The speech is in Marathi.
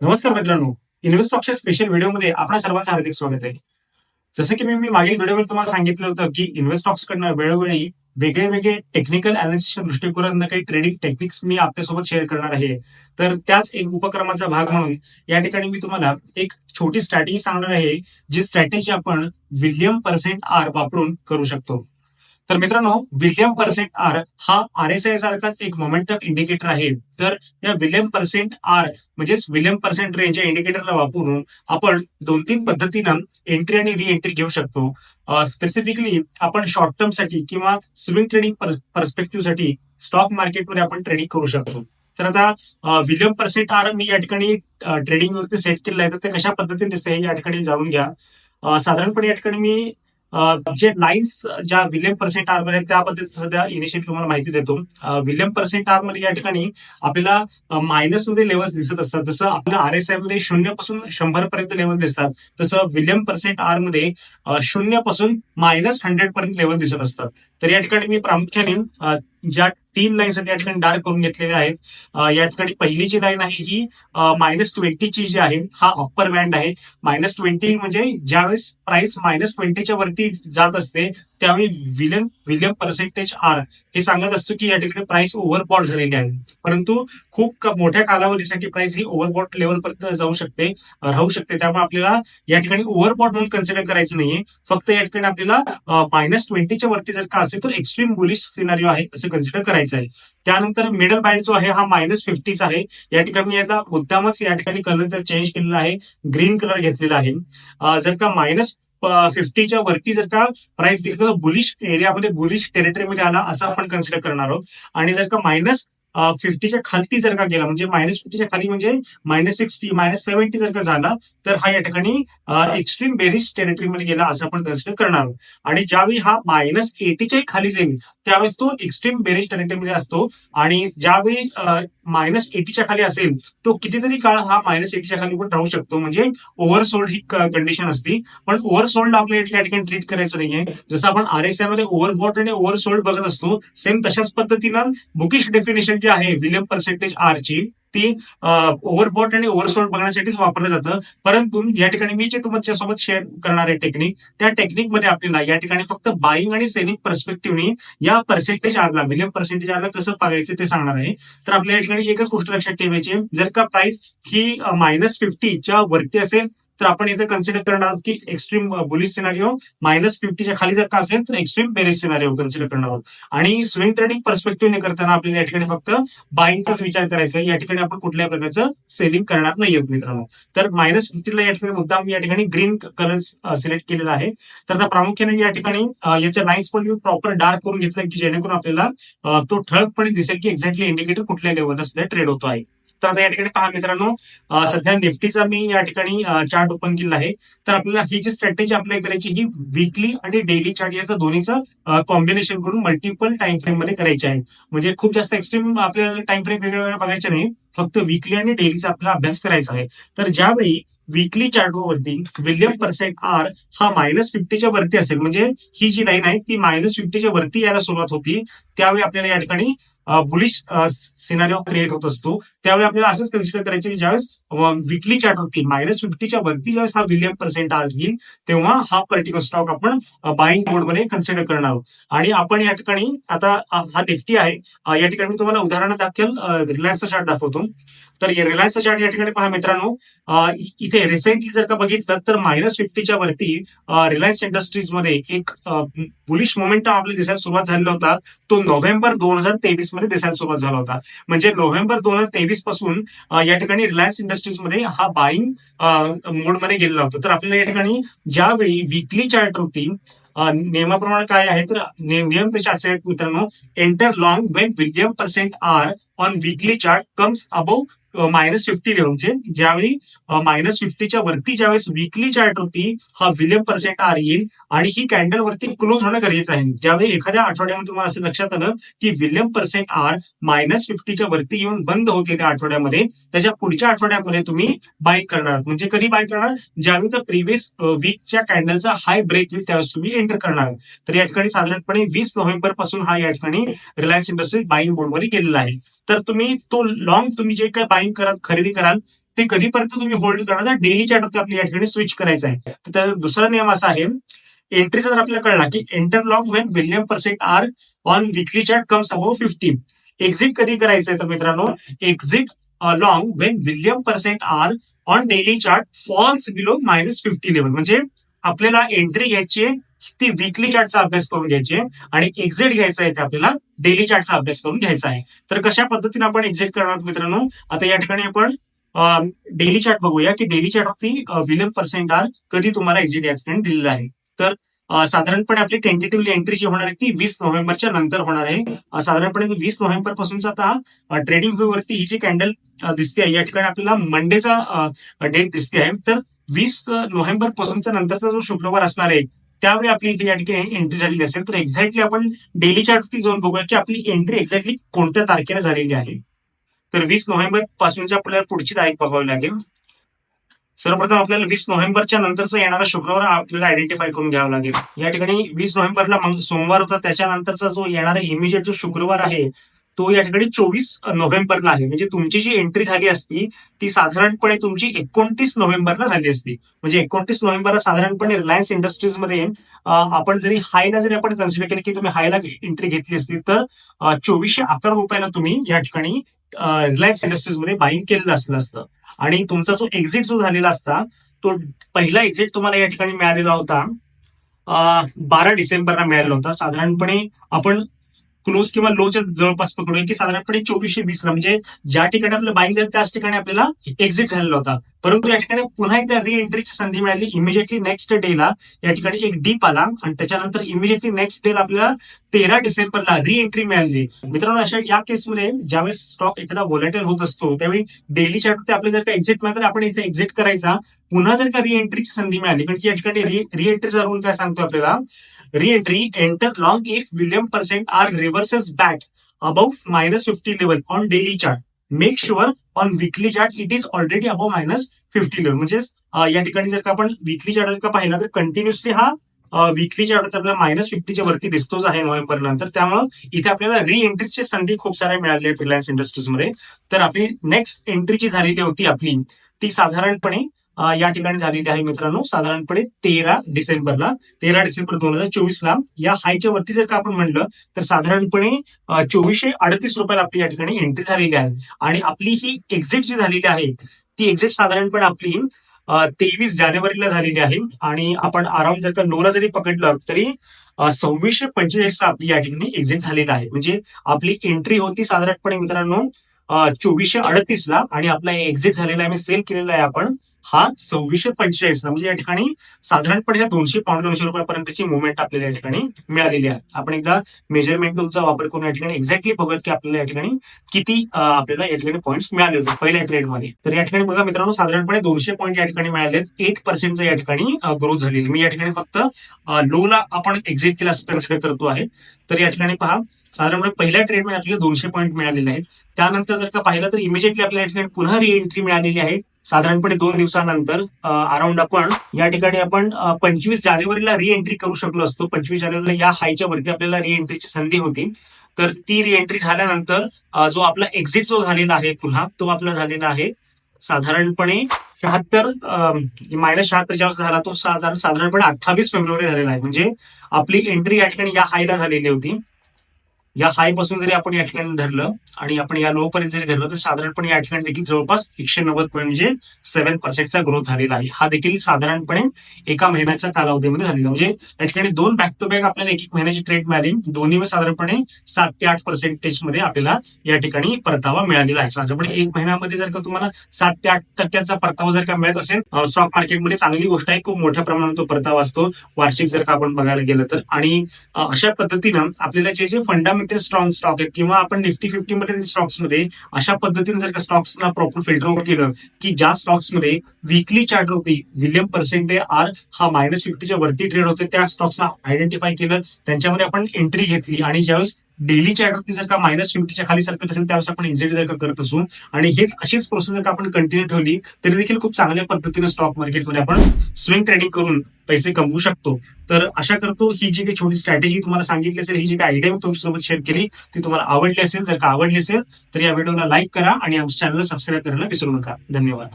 नमस्कार मित्रांनो. इन्व्हेस्टॉकच्या स्पेशल व्हिडिओमध्ये आपल्या सर्वांचं हार्दिक स्वागत आहे. जसं की मी मी मागील व्हिडिओमध्ये तुम्हाला सांगितलं होतं की इन्व्हेस्ट कडनं वेळोवेळी वेगळे वेगळे टेक्निकल अनालिसिसच्या दृष्टिकोनातून काही ट्रेडिंग टेक्निक्स मी आपल्यासोबत शेअर करणार आहे. तर त्याच एक उपक्रमाचा भाग म्हणून या ठिकाणी मी तुम्हाला एक छोटी स्ट्रॅटेजी सांगणार आहे जी स्ट्रॅटेजी आपण विलियम पर्सेंट आर वापरून करू शकतो. तर मित्रांनो विलियम पर्सेंट आर हा आर एस आय सारखाच एक मोमेंटम इंडिकेटर आहे. तर या विलियम पर्सेंट आर म्हणजेच विलियम पर्सेंट रेंज या इंडिकेटरला वापरून आपण दोन तीन पद्धतीनं एंट्री आणि री एंट्री घेऊ शकतो. स्पेसिफिकली आपण शॉर्ट टर्मसाठी किंवा स्विंग ट्रेडिंग पर्स्पेक्टिव्हसाठी स्टॉक मार्केटमध्ये आपण ट्रेडिंग करू शकतो. तर आता विलियम पर्सेंट आर मी या ठिकाणी ट्रेडिंग वरती सेट केलेलं आहे. तर ते कशा पद्धतीने दिसते या ठिकाणी जाणून घ्या. साधारणपणे या ठिकाणी मी जे लाईन्स ज्या विलियम पर्सेंट आरमध्ये आहेत, त्याबद्दल सध्या इनिशियल तुम्हाला माहिती देतो. विलियम पर्सेंट आरमध्ये या ठिकाणी आपल्याला मायनसमध्ये लेवल्स दिसत असतात. जसं आपल्या आर एस आयमध्ये शून्यपासून शंभर पर्यंत लेवल दिसतात. तसं विलियम पर्सेंट आरमध्ये शून्यपासून मायनस हंड्रेड पर्यंत लेवल दिसत असतात. तर या ठिकाणी मी प्रामुख्याने ज्या तीन लाईन्स आहेत या ठिकाणी डार्क करून घेतलेल्या आहेत. या ठिकाणी पहिली जी लाईन आहे ही मायनस ट्वेंटीची जी आहे हा अप्पर बँड आहे. मायनस ट्वेंटी म्हणजे ज्यावेळेस प्राइस मायनस ट्वेंटीच्या वरती जात असते त्यावेळी विलियम विलियम पर्सेंटेज आर हे सांगत असतो की या ठिकाणी प्राइस ओव्हरबॉट झालेली आहे. परंतु खूप मोठ्या कालावधीसाठी प्राइस ही ओव्हरबॉट लेवलपर्यंत जाऊ शकते राहू शकते. त्यामुळे आपल्याला या ठिकाणी ओव्हरबॉट म्हणून कन्सिडर करायचं नाहीये. फक्त या ठिकाणी आपल्याला मायनस ट्वेंटीच्या वरती जर का असेल तर एक्स्ट्रीम बुलिश सिनारिओ आहे असं कन्सिडर करायचं आहे. त्यानंतर मिडल बँड जो आहे हा मायनस फिफ्टीचा आहे. या ठिकाणी मी याचा मुद्दामच या ठिकाणी कलर चेंज केलेला आहे. ग्रीन कलर घेतलेला आहे. जर का मायनस फिफ्टीच्या वरती जर का प्राइस गेली तर बुलिश एरियामध्ये बुलिश टेरिटरीमध्ये आला असं आपण कन्सिडर करणार आहोत. आणि जर का मायनस फिफ्टीच्या खालती जर का गेला म्हणजे मायनस फिफ्टीच्या खाली म्हणजे मायनस सिक्स्टी मायनस सेव्हन्टी जर का झाला तर हा या ठिकाणी एक्स्ट्रीम बेरिश टेरिटरीमध्ये गेला असं आपण कन्सिडर करणार आणि ज्यावेळी हा मायनस एटीच्याही खाली जाईल त्यावेळेस तो एक्स्ट्रीम बेरिश टेरिटरीमध्ये असतो. आणि ज्यावेळी मायनस एटीच्या खाली असेल तो कितीतरी काळ हा मायनस एटीच्या खाली पण राहू शकतो. म्हणजे ओव्हरसोल्ड ही कंडिशन असती. पण ओव्हरसोल्ड आपल्याला या ठिकाणी ट्रीट करायचं नाहीये. जसं आपण आर एसमध्ये ओव्हरबॉट आणि ओव्हरसोल्ड बघत असतो सेम तशाच पद्धतीनं बुकिश डेफिनेशन जी आहे विलियम पर्सेंटेज आर ची ती ओव्हरबॉट आणि ओव्हरसॉल्ट बघण्यासाठीच वापरलं जातं. परंतु या ठिकाणी मी जे तुमच्यासोबत शेअर करणार आहे टेक्निक त्या टेक्निकमध्ये आपल्याला या ठिकाणी फक्त बाईंग आणि सेलिंग पर्स्पेक्टिव्हनी या पर्सेंटेज आरला मिलियम पर्सेंटेज आरला कसं बघायचं ते सांगणार आहे. तर आपल्या या ठिकाणी एकच गोष्ट लक्षात ठेवायची जर का प्राइस ही मायनस फिफ्टीच्या वरती असेल तर आपण इथे कन्सिडर करणार आहोत की एक्स्ट्रीम बुलिश सिनारिओ मायनस फिफ्टीच्या खाली जर का असेल तर एक्स्ट्रीम बेरिश सिनारिओ कन्सिडर करणार आहोत. आणि स्विंग ट्रेडिंग पर्स्पेक्टिव्हने करताना आपल्याला या ठिकाणी फक्त बाईंगचाच विचार करायचा आहे. या ठिकाणी आपण कुठल्याही प्रकारचं सेलिंग करणार नाही आहोत मित्रांनो. तर मायनस फिफ्टीला या ठिकाणी मुद्दाम या ठिकाणी ग्रीन कलर सिलेक्ट केलेला आहे. तर आता प्रामुख्याने या ठिकाणी याच्या लाईन्स पण प्रॉपर डार्क करून घेतलं की जेणेकरून आपल्याला तो ठळकपणे दिसेल की एक्झॅक्टली इंडिकेटर कुठल्या लेवलला सुद्धा ट्रेड होतो आहे. तर आता या ठिकाणी पहा मित्रांनो सध्या निफ्टीचा मी या ठिकाणी चार्ट ओपन केलेला आहे. तर आपल्याला ही जी स्ट्रॅटेजी अप्लाय करायची ही वीकली आणि डेली चार्ट याचं दोन्हीचं कॉम्बिनेशन करून मल्टिपल टाइम फ्रेममध्ये करायची आहे. म्हणजे खूप जास्त एक्स्ट्रीम आपल्याला टाइम फ्रेम वेगवेगळ्या बघायचे नाही फक्त वीकली आणि डेलीचा आपल्याला अभ्यास करायचा आहे. तर ज्यावेळी वीकली चार्टवरती विलियम पर्सेंट आर हा मायनस फिफ्टीच्या वरती असेल म्हणजे ही जी लाईन आहे ती मायनस फिफ्टीच्या वरती यायला सुरुवात होती त्यावेळी आपल्याला या ठिकाणी बुलिश सिनारिओ क्रिएट होत असतो. त्यावेळी आपल्याला असंच कन्सिडर करायचं की ज्यावेळेस विकली चार्ट होती मायनस फिफ्टीच्या वरती ज्यावेळेस हा विलियम पर्सेंट आर येईल तेव्हा हा पर्टिक्युलर स्टॉक आपण बाईंग मोडमध्ये कन्सिडर करणार आहोत. आणि आपण या ठिकाणी आता हा निफ्टी आहे या ठिकाणी मी तुम्हाला उदाहरण दाखल रिलायन्सचा चार्ट दाखवतो. तर रिलायन्सचा चार्ट या ठिकाणी पहा मित्रांनो इथे रिसेंटली जर का बघितलं तर मायनस फिफ्टीच्या वरती रिलायन्स इंडस्ट्रीजमध्ये एक बुलिश मोमेंटम आपल्याला दिसायला सुरुवात झालेला होता. तो नोव्हेंबर दोन हजार तेवीसमध्ये दिसायला सुरुवात झाला होता. म्हणजे नोव्हेंबर दोन हजार तेवीसपासून या ठिकाणी रिलायन्स इंडस्ट्रीजमध्ये हा बाईंग मोडमध्ये गेलेला होता. तर आपल्याला या ठिकाणी ज्यावेळी विकली चार्ट होती नियमाप्रमाणे काय आहे तर नियम त्याचे असे आहेत मित्रांनो. Enter long when William percent R on weekly chart comes above minus fifty level ज्यावेळी मायनस फिफ्टीच्या वरती ज्यावेळेस विकली चार्ट होती हा विलियम पर्सेंट आर येईल आणि ही कॅन्डल वरती क्लोज होणं गरजेचं आहे. ज्यावेळी एखाद्या आठवड्यामध्ये तुम्हाला असं लक्षात आलं की विलियम पर्सेंट आर मायनस फिफ्टीच्या वरती येऊन बंद होते त्या आठवड्यामध्ये त्याच्या पुढच्या आठवड्यामध्ये तुम्ही बाय करणार म्हणजे कधी बाय करणार? ज्यावेळी तर प्रिव्हियस वीकच्या कॅन्डलचा हाय ब्रेक होईल त्यावेळेस तुम्ही एंटर करणार तर या ठिकाणी साधारणपणे वीस नोव्हेंबरपासून हा या ठिकाणी रिलायन्स इंडस्ट्रीज बाईंग बोर्डमध्ये गेलेला आहे. तर तुम्ही तो लॉंग तुम्ही जे काही बाईंग कराल खरेदी कराल ते कधीपर्यंत तुम्ही होल्ड करणार? डेली चार्ट आपल्या या ठिकाणी स्विच करायचं आहे. तर त्याचा दुसरा नियम असा आहे एंट्रीचा जर आपल्याला कळला की enter when William percent R on weekly chart comes above fifty exit कधी करायचंय तर मित्रांनो exit long when William percent R on daily chart falls below minus fifty level म्हणजे आपल्याला एंट्री घ्यायची आहे ती विकली चार्टचा अभ्यास करून घ्यायची आहे. आणि एक्झिट घ्यायचा आहे ते आपल्याला डेली चार्टचा अभ्यास करून घ्यायचा आहे. तर कशा पद्धतीने आपण एक्झिट करणार मित्रांनो? आता या ठिकाणी आपण डेली चार्ट बघूया की डेली चार्टवरती विलियम पर्सेंट आर कधी तुम्हाला एक्झिट या ठिकाणी दिलेला आहे. तर साधारणपणे आपली टेंटेटिव्हली एंट्री जी होणार आहे ती वीस नोव्हेंबरच्या नंतर होणार आहे. साधारणपणे वीस नोव्हेंबर पासूनचा आता ट्रेडिंग व्ह्यू वरती ही जी कॅन्डल दिसते आहे या ठिकाणी आपल्याला मंडेचा डेट दिसते आहे. तर वीस नोव्हेंबर पासूनचा नंतरचा जो शुक्रवार असणार आहे त्यावेळी आपली इथे या ठिकाणी एंट्री झालेली असेल. तर एक्झॅक्टली आपण डेली चार्टवरती जाऊन बघूया की आपली एंट्री एक्झॅक्टली कोणत्या तारखेला झालेली आहे. तर वीस नोव्हेंबर पासूनची आपल्याला पुढची तारीख बघावी लागेल. सर्वप्रथम आपल्याला वीस नोव्हेंबरच्या नंतरचा येणारा शुक्रवार आपल्याला आयडेंटिफाय करून घ्यावा लागेल. या ठिकाणी वीस नोव्हेंबरला सोमवार होता त्याच्यानंतरचा जो येणारा इमिजिएट जो शुक्रवार आहे तो या ठिकाणी चोवीस नोव्हेंबरला आहे. म्हणजे तुमची जी एंट्री झाली असती ती साधारणपणे तुमची एकोणतीस नोव्हेंबरला झाली असती. म्हणजे एकोणतीस नोव्हेंबरला साधारणपणे रिलायन्स इंडस्ट्रीजमध्ये आपण जरी हायला जरी आपण कन्सिडर केलं की तुम्ही हायला एंट्री घेतली असती तर चोवीसशे अकरा रुपयाला तुम्ही या ठिकाणी रिलायन्स इंडस्ट्रीजमध्ये बाईंग केलेलं असलं असतं. आणि तुमचा जो एक्झिट जो झालेला असता तो पहिला एक्झिट तुम्हाला या ठिकाणी मिळालेला होता बारा डिसेंबरला मिळालेला होता. साधारणपणे आपण क्लोज किंवा लोच्या जवळपास पकडूया की साधारणपणे चोवीसशे वीस ला. म्हणजे ज्या ठिकाणी आपलं बाईंग झालं त्याच ठिकाणी आपल्याला एक्झिट झालेला होता. परंतु या ठिकाणी पुन्हा एकदा रिएंट्रीची संधी मिळाली इमिजिएटली नेक्स्ट डेला या ठिकाणी एक डीप आला आणि त्याच्यानंतर इमिजिएटली नेक्स्ट डेला आपल्याला तेरा डिसेंबरला रिएंट्री मिळाली. मित्रांनो अशा या केसमध्ये ज्यावेळेस स्टॉक एखादा व्होलेटाईल होत असतो त्यावेळी डेली चार्ट आपल्याला जर का एक्झिट मिळालं तर आपण इथे एक्झिट करायचा. पुन्हा जर का रिएंट्रीची संधी मिळाली कारण की या ठिकाणी रि एंट्रीचा रूल काय सांगतो आपल्याला? Reentry enter long if William percent R reverses back above minus fifty level on daily chart make sure on weekly chart it is already above minus fifty level म्हणजे या ठिकाणी जर का आपण विकली चार्ट का पाहिला तर कंटिन्युअसली हा uh, विकली चार्ट आपल्याला मायनस फिफ्टीच्या वरती दिसतोच आहे नोव्हेंबर नंतर. त्यामुळे इथे आपल्याला री एंट्रीची संधी खूप साऱ्या मिळाले रिलायन्स इंडस्ट्रीजमध्ये. तर आपली नेक्स्ट एंट्री जी झालेली होती आपली ती साधारणपणे या ठिकाणी झालेली आहे मित्रांनो. साधारणपणे तेरा डिसेंबरला तेरा डिसेंबर दोन हजार चोवीस ला या हायच्या वरती जर का आपण म्हणलं तर साधारणपणे चोवीसशे अडतीस रुपयाला आपली या ठिकाणी एंट्री झालेली आहे. आणि आपली ही एक्झिट जी झालेली आहे ती एक्झिट साधारणपणे आपली तेवीस जानेवारीला झालेली आहे. आणि आपण अराउंड जर का लोला जरी पकडलं तरी सव्वीसशे पंचेचाळीस ला आपली या ठिकाणी एक्झिट झालेली आहे. म्हणजे आपली एंट्री होती साधारणपणे मित्रांनो चोवीसशे अडतीस ला आणि आपला एक्झिट झालेला आहे. म्हणजे सेल केलेला आहे आपण. हा सव्वीसशे पंचेचाळीस म्हणजे या ठिकाणी साधारणपणे ह्या दोनशे पावणे दोनशे रुपयापर्यंतची मुवमेंट आपल्याला या ठिकाणी मिळालेली आहे आपण एकदा मेजरमेंट टूलचा वापर करून या ठिकाणी एक्झॅक्टली बघत की आपल्याला या ठिकाणी किती आपल्याला या ठिकाणी पॉईंट्स मिळाले होते पहिल्या ट्रेडमध्ये तर या ठिकाणी बघा मित्रांनो साधारणपणे दोनशे पॉईंट या ठिकाणी मिळाले एट पर्सेंटचा या ठिकाणी ग्रोथ झालेली मी या ठिकाणी फक्त लोला आपण एक्झिट केला असं करतो आहे तर या ठिकाणी पहा साधारणपणे पहिल्या ट्रेडमध्ये आपल्याला दोनशे पॉईंट मिळालेले आहेत त्यानंतर जर का पाहिलं तर इमिजिएटली आपल्याला या ठिकाणी पुन्हा रिएंट्री मिळालेली आहे साधारणपणे दोन दिवसानंतर अराउंड आपण या ठिकाणी आपण पंचवीस जानेवारीला रिएंट्री करू शकलो असतो. पंचवीस जानेवारीला या हायच्या वरती आपल्याला रिएंट्रीची संधी होती. तर ती रिएंट्री झाल्यानंतर जो आपला एक्झिट जो झालेला आहे पुन्हा तो आपला झालेला आहे साधारणपणे शहात्तर मायनस शहात्तर ज्यावेळेस झाला तो साधारण साधारणपणे अठ्ठावीस फेब्रुवारी झालेला आहे. म्हणजे आपली एंट्री या ठिकाणी या हायला झालेली होती. या हायपासून जरी आपण या ठिकाणी धरलं आणि आपण या लो पर्यंत जरी धरलं तर साधारणपणे या ठिकाणी देखील जवळपास एकशे नव्वद पॉईंट म्हणजे सेव्हन पर्सेंटचा ग्रोथ झालेला आहे. हा देखील साधारणपणे एका महिन्याच्या कालावधीमध्ये झालेला म्हणजे या ठिकाणी दोन बॅक टू बॅक आपल्याला एक एक महिन्याची ट्रेड मिळाली. दोन्ही साधारणपणे सात ते आठ पर्सेंटेजमध्ये आपल्याला या ठिकाणी परतावा मिळालेला आहे. साधारणपणे एक महिन्यामध्ये जर का तुम्हाला सात ते आठ टक्क्याचा परतावा जर का मिळत असेल स्टॉक मार्केटमध्ये चांगली गोष्ट आहे. खूप मोठ्या प्रमाणात तो परतावा असतो. वार्षिक जर का आपण बघायला गेलं तर. आणि अशा पद्धतीनं आपल्याला जे जे फंडामेंटल स्ट्रॉंग स्टॉक आहेत. किंवा आपण निफ्टी फिफ्टी मध्ये स्टॉक्समध्ये अशा पद्धतीने जर का स्टॉक्सना प्रॉपर फिल्टर आउट केलं की ज्या स्टॉक्समध्ये विकली चार्ट होती विलियम पर्सेंटे आर हा मायनस फिफ्टीच्या वरती ट्रेड होते त्या स्टॉक्सना आयडेंटिफाय केलं त्यांच्यामध्ये आपण एंट्री घेतली. आणि ज्यावेळेस डेलीच्या ऍडवरती जर का मायनस फिफ्टीच्या खाली सरकत असेल त्यावेळेस आपण एक्झिट जर का करत असू. आणि हेच अशीच प्रोसेस जर का आपण कंटिन्यू ठेवली तरी देखील खूप चांगल्या पद्धतीने स्टॉक मार्केटमध्ये आपण स्विंग ट्रेडिंग करून पैसे कमवू शकतो. तर आशा करतो ही जी काही छोटी स्ट्रॅटेजी तुम्हाला सांगितली असेल ही जी काही आयडिया मी तुमच्यासोबत शेअर केली ती तुम्हाला आवडली असेल जर का आवडली असेल तर या व्हिडिओला लाईक करा आणि आमच्या चॅनलला सबस्क्राईब करायला विसरू नका. धन्यवाद.